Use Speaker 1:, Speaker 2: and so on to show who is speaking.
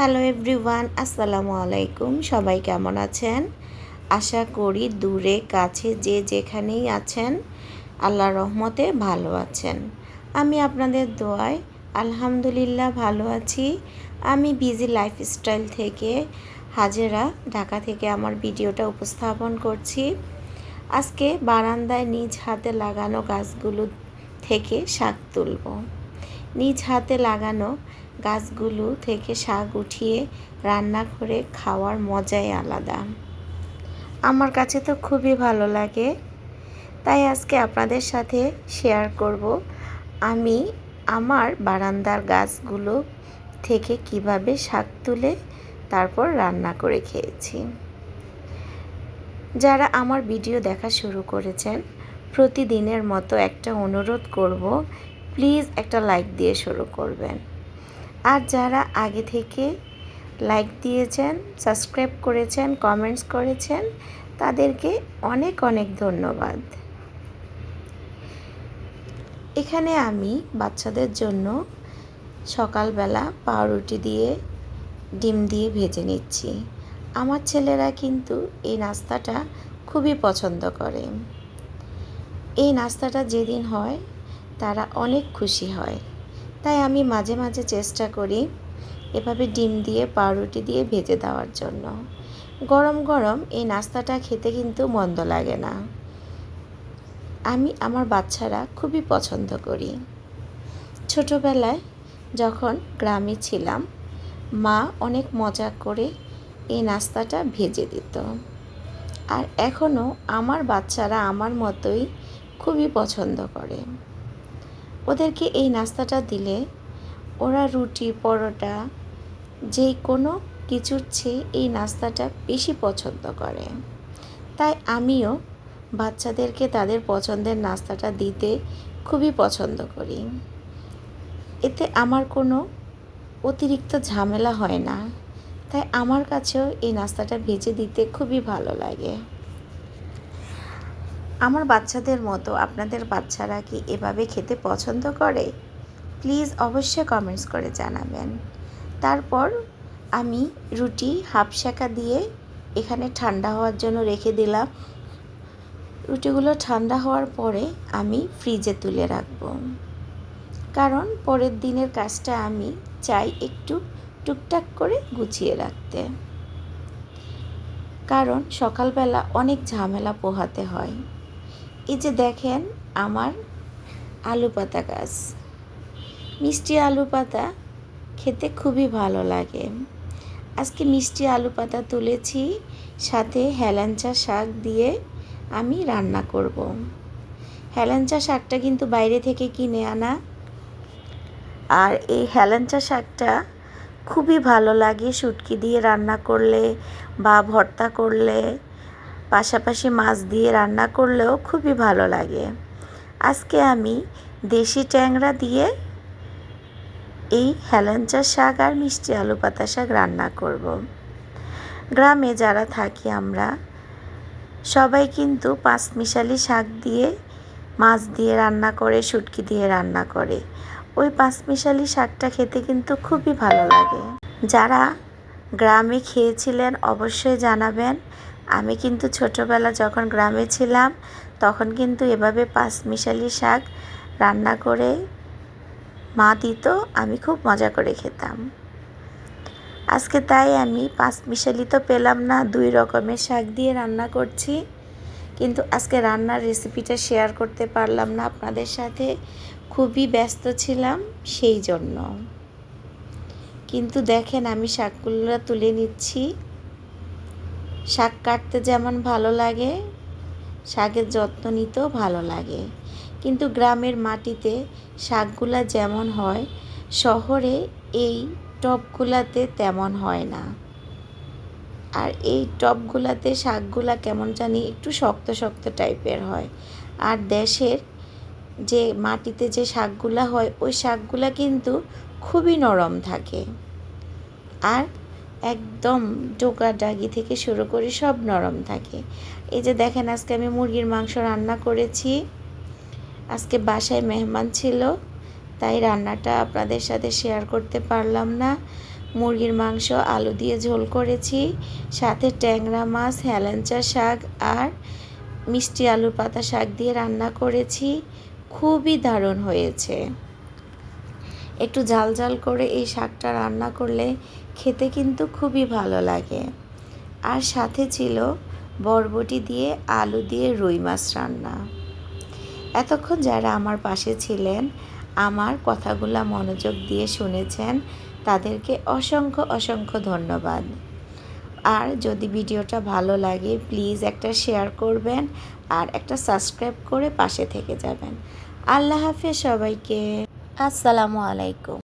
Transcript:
Speaker 1: Hello everyone, আসসালামু আলাইকুম। সবাই কেমন আছেন? আশা করি দূরে, কাছে, যে যেখানেই আছেন আল্লাহ রহমতে ভালো আছেন। আমি আপনাদের দোয়ায় আলহামদুলিল্লাহ ভালো আছি। আমি বিজি লাইফস্টাইল থেকে হাজেরা ঢাকা থেকে আমার ভিডিওটা উপস্থাপন করছি। আজকে বারান্দায় নিজ হাতে লাগানো গাছগুলো থেকে শাক তুলব। নিজ হাতে লাগানো গাছগুলো থেকে শাক উঠিয়ে রান্না করে খাওয়ার মজাই আলাদা। আমার কাছে তো খুবই ভালো লাগে। তাই আজকে আপনাদের সাথে শেয়ার করব আমি আমার বারান্দার গাছগুলো থেকে কীভাবে শাক তুলে তারপর রান্না করে খেয়েছি। যারা আমার ভিডিও দেখা শুরু করেছেন, প্রতিদিনের মতো একটা অনুরোধ করব প্লিজ একটা লাইক দিয়ে শুরু করবেন। আর যারা আগে থেকে লাইক দিয়েছেন সাবস্ক্রাইব করেছেন কমেন্টস করেছেন, তাদেরকে অনেক অনেক ধন্যবাদ। এখানে আমি বাচ্চাদের জন্য সকালবেলা পাউরুটি দিয়ে ডিম দিয়ে ভেজে নিচ্ছি। আমার ছেলেরা কিন্তু এই নাস্তাটা খুবই পছন্দ করে। এই নাস্তাটা যেদিন হয়, তারা অনেক খুশি হয়। তাই আমি মাঝে মাঝে চেষ্টা করি এভাবে ডিম দিয়ে, পাউরুটি দিয়ে ভেজে দেওয়ার জন্য। গরম গরম এই নাস্তাটা খেতে কিন্তু মন্দ লাগে না। আমি আমার বাচ্চারা খুবই পছন্দ করি। ছোটোবেলায় যখন গ্রামে ছিলাম, মা অনেক মজা করে এই নাস্তাটা ভেজে দিত। আর এখনও আমার বাচ্চারা আমার মতোই খুবই পছন্দ করে। ওদেরকে এই নাস্তাটা দিলে ওরা রুটি, পরোটা, যে কোনো কিছুর চেয়ে এই নাস্তাটা বেশি পছন্দ করে। তাই আমিও বাচ্চাদেরকে তাদের পছন্দের নাস্তাটা দিতে খুবই পছন্দ করি। এতে আমার কোনো অতিরিক্ত ঝামেলা হয় না। তাই আমার কাছেও এই নাস্তাটা ভেজে দিতে খুবই ভালো লাগে। আমার বাচ্চাদের মতো আপনাদের বাচ্চারা কি এভাবে খেতে পছন্দ করে? প্লিজ অবশ্যই কমেন্টস করে জানাবেন। তারপর আমি রুটি হাফ শাকা দিয়ে এখানে ঠান্ডা হওয়ার জন্য রেখে দিলাম। রুটিগুলো ঠান্ডা হওয়ার পরে আমি ফ্রিজে তুলে রাখব। কারণ পরের দিনের কাজটা আমি চাই একটু টুকটাক করে গুছিয়ে রাখতে। কারণ সকালবেলা অনেক ঝামেলা পোহাতে হয়। এই যে দেখেন আমার আলু পাতা গাছ। মিষ্টি আলু পাতা খেতে খুবই ভালো লাগে। আজকে মিষ্টি আলু পাতা তুলেছি, সাথে হেলাঞ্চা শাক দিয়ে আমি রান্না করব। হেলাঞ্চা শাকটা কিন্তু বাইরে থেকে কিনে আনা। আর এই হেলাঞ্চা শাকটা খুবই ভালো লাগে, শুটকি দিয়ে রান্না করলে বা ভর্তা করলে। পাশাপাশি মাছ দিয়ে রান্না করলেও খুবই ভালো লাগে। আজকে আমি দেশি ট্যাংরা দিয়ে এই হেলেঞ্চা শাক আর মিষ্টি আলু পাতা শাক রান্না করব। গ্রামে যারা থাকি আমরা, সবাই কিন্তু পাঁচমিশালি শাক দিয়ে মাছ দিয়ে রান্না করে, শুটকি দিয়ে রান্না করে। ওই পাঁচমিশালি শাকটা খেতে কিন্তু খুবই ভালো লাগে। যারা গ্রামে খেয়েছিলেন অবশ্যই জানাবেন আমি কিন্তু ছোটোবেলা যখন গ্রামে ছিলাম, তখন কিন্তু এভাবে পাঁচমিশালি শাক রান্না করে মা দিত, আমি খুব মজা করে খেতাম। আজকে তাই আমি পাঁচ মিশালি তো পেলাম না, দুই রকমের শাক দিয়ে রান্না করছি। কিন্তু আজকে রান্নার রেসিপিটা শেয়ার করতে পারলাম না, আপনাদের সাথে খুবই ব্যস্ত ছিলাম সেই জন্য। কিন্তু দেখেন আমি শাকগুলো তুলে নিচ্ছি। শাক কাটতে যেমন ভালো লাগে, শাকের যত্ন নিতেও ভালো লাগে। কিন্তু গ্রামের মাটিতে শাকগুলা যেমন হয়, শহরে এই টবগুলাতে তেমন হয় না। আর এই টবগুলাতে শাকগুলা কেমন জানি একটু শক্ত শক্ত টাইপের হয়। আর দেশের যে মাটিতে যে শাকগুলা হয়, ওই শাকগুলা কিন্তু খুবই নরম থাকে। আর একদম ডোকা ডাগি থেকে শুরু করে সব নরম থাকে। এই যে দেখেন, আজকে আমি মুরগির মাংস রান্না করেছি। আজকে বাসায় মেহমান ছিল, তাই রান্নাটা আপনাদের সাথে শেয়ার করতে পারলাম না। মুরগির মাংস, আলু দিয়ে ঝোল করেছি, সাথে ট্যাংরা মাছ, হেলেঞ্চা শাক আর মিষ্টি আলু পাতা শাক দিয়ে রান্না করেছি। খুবই দারুণ হয়েছে। একটু ঝাল ঝাল করে এই শাকটা রান্না করলে খেতে কিন্তু খুবই ভালো লাগে। আর সাথে ছিল বরবটি দিয়ে আলু দিয়ে রুই মাছ রান্না। এতক্ষণ যারা আমার পাশে ছিলেন, আমার কথাগুলা মনোযোগ দিয়ে শুনেছেন, তাদেরকে অসংখ্য অসংখ্য ধন্যবাদ। আর যদি ভিডিওটা ভালো লাগে, প্লিজ একটা শেয়ার করবেন আর একটা সাবস্ক্রাইব করে পাশে থেকে যাবেন। আল্লাহ হাফেজ সবাইকে। আসসালামু আলাইকুম।